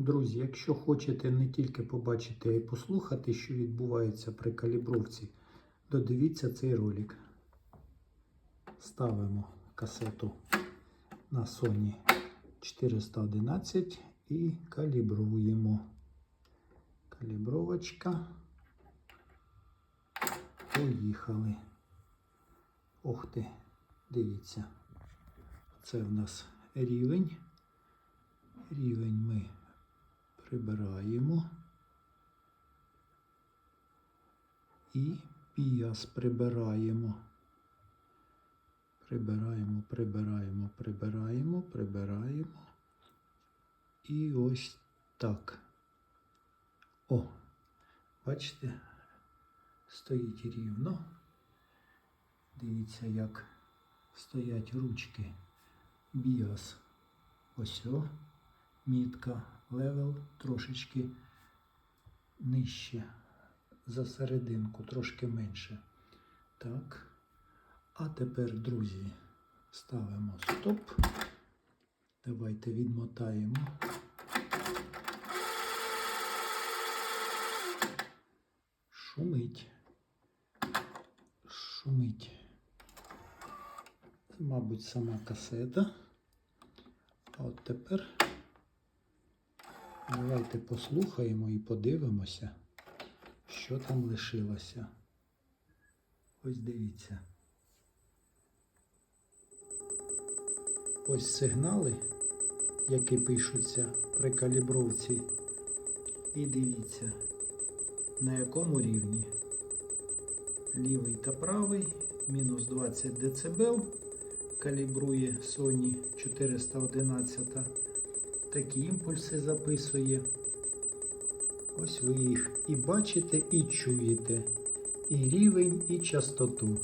Друзі, якщо хочете не тільки побачити, а й послухати, що відбувається при калібровці, додивіться цей ролик. Ставимо касету на Sony 411 і калібруємо. Калібровочка. Поїхали. Ох ти, дивіться. Це в нас рівень. Рівень ми прибираємо. І піас прибираємо. Прибираємо, прибираємо, прибираємо, прибираємо. І ось так. О, бачите, стоїть рівно. Дивіться, як стоять ручки. Біас. Ось о. Мітка. Левел трошечки нижче. За серединку, трошки менше. Так. А тепер, друзі, ставимо стоп. Давайте відмотаємо. Шумить. Шумить. Мабуть, сама касета. А от тепер давайте послухаємо і подивимося, що там лишилося. Ось дивіться. Ось сигнали, які пишуться при калібровці. І дивіться, на якому рівні. Лівий та правий, мінус 20 дБ. Калібрує Sony 411. Такі імпульси записує. Ось ви їх і бачите, і чуєте. І рівень, і частоту.